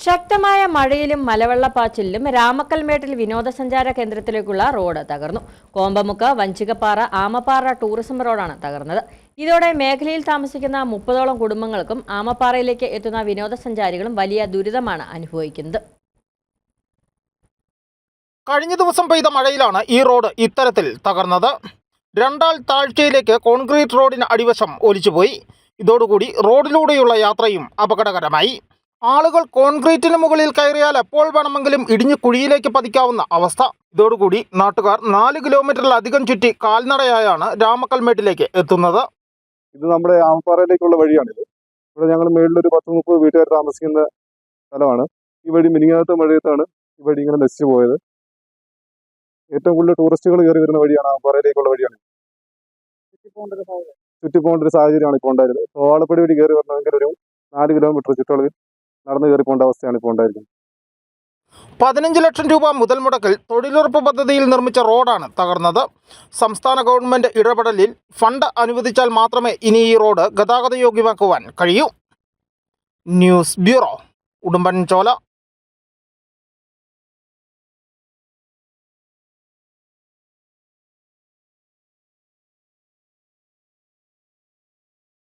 ശക്തമായ മഴയിലും മലവെള്ളപ്പാച്ചിലും രാമക്കൽമേട്ടിൽ വിനോദസഞ്ചാര കേന്ദ്രത്തിലേക്കുള്ള റോഡ് തകർന്നു. കോമ്പമുക്ക് വഞ്ചികപ്പാറ ആമപ്പാറ ടൂറിസം റോഡാണ് തകർന്നത്. ഇതോടെ മേഖലയിൽ താമസിക്കുന്ന മുപ്പതോളം കുടുംബങ്ങൾക്കും ആമപ്പാറയിലേക്ക് എത്തുന്ന വിനോദസഞ്ചാരികളും വലിയ ദുരിതമാണ് അനുഭവിക്കുന്നത്. കഴിഞ്ഞ ദിവസം പെയ്ത മഴയിലാണ് ഈ റോഡ് ഇത്തരത്തിൽ തകർന്നത്. രണ്ടാൾ താഴ്ചയിലേക്ക് കോൺക്രീറ്റ് റോഡിന് അടിവശം ഒലിച്ചുപോയി. ഇതോടുകൂടി റോഡിലൂടെയുള്ള യാത്രയും അപകടകരമായി. ആളുകൾ കോൺക്രീറ്റിന് മുകളിൽ കയറിയാൽ എപ്പോൾ വേണമെങ്കിലും ഇടിഞ്ഞു കുഴിയിലേക്ക് പതിക്കാവുന്ന അവസ്ഥ. ഇതോടുകൂടി നാട്ടുകാർ നാല് കിലോമീറ്ററിലധികം ചുറ്റി കാൽനടയായാണ് രാമക്കൽമേട്ടിലേക്ക് എത്തുന്നത്. ഇത് നമ്മുടെ ആമപ്പാറയിലേക്കുള്ള വഴിയാണിത്. ഇവിടെ ഞങ്ങൾ മേളിലൊരു പത്ത് മുപ്പത് വീട്ടുകാർ താമസിക്കുന്ന സ്ഥലമാണ്. ഈ വഴി മിനിങ്ങാത്ത മഴയത്താണ് ഈ വഴി ഇങ്ങനെ നശിച്ചു പോയത്. ഏറ്റവും കൂടുതൽ ടൂറിസ്റ്റുകൾ കയറി വരുന്ന വഴിയാണ് ആമപ്പാറയിലേക്കുള്ള വഴിയാണ്. ചുറ്റിപ്പോകേണ്ട ഒരു സാഹചര്യമാണ് ഇപ്പോൾ ഉണ്ടായിരുന്നത് തോളപ്പടി വഴി കയറി വരണമെങ്കിൽ ഒരു നാല് കിലോമീറ്റർ ചുറ്റളവിൽ നടന്നു കയറി പോകേണ്ട അവസ്ഥയാണ് ഇപ്പോൾ ഉണ്ടായിരിക്കുന്നത്. പതിനഞ്ച് ലക്ഷം രൂപ മുതൽ മുടക്കിൽ തൊഴിലുറപ്പ് പദ്ധതിയിൽ നിർമ്മിച്ച റോഡാണ് തകർന്നത്. സംസ്ഥാന ഗവൺമെന്റ് ഇടപെടലിൽ ഫണ്ട് അനുവദിച്ചാൽ മാത്രമേ ഇനി ഈ റോഡ് ഗതാഗത യോഗ്യമാക്കുവാൻ കഴിയൂ. News bureau Udumbanchola.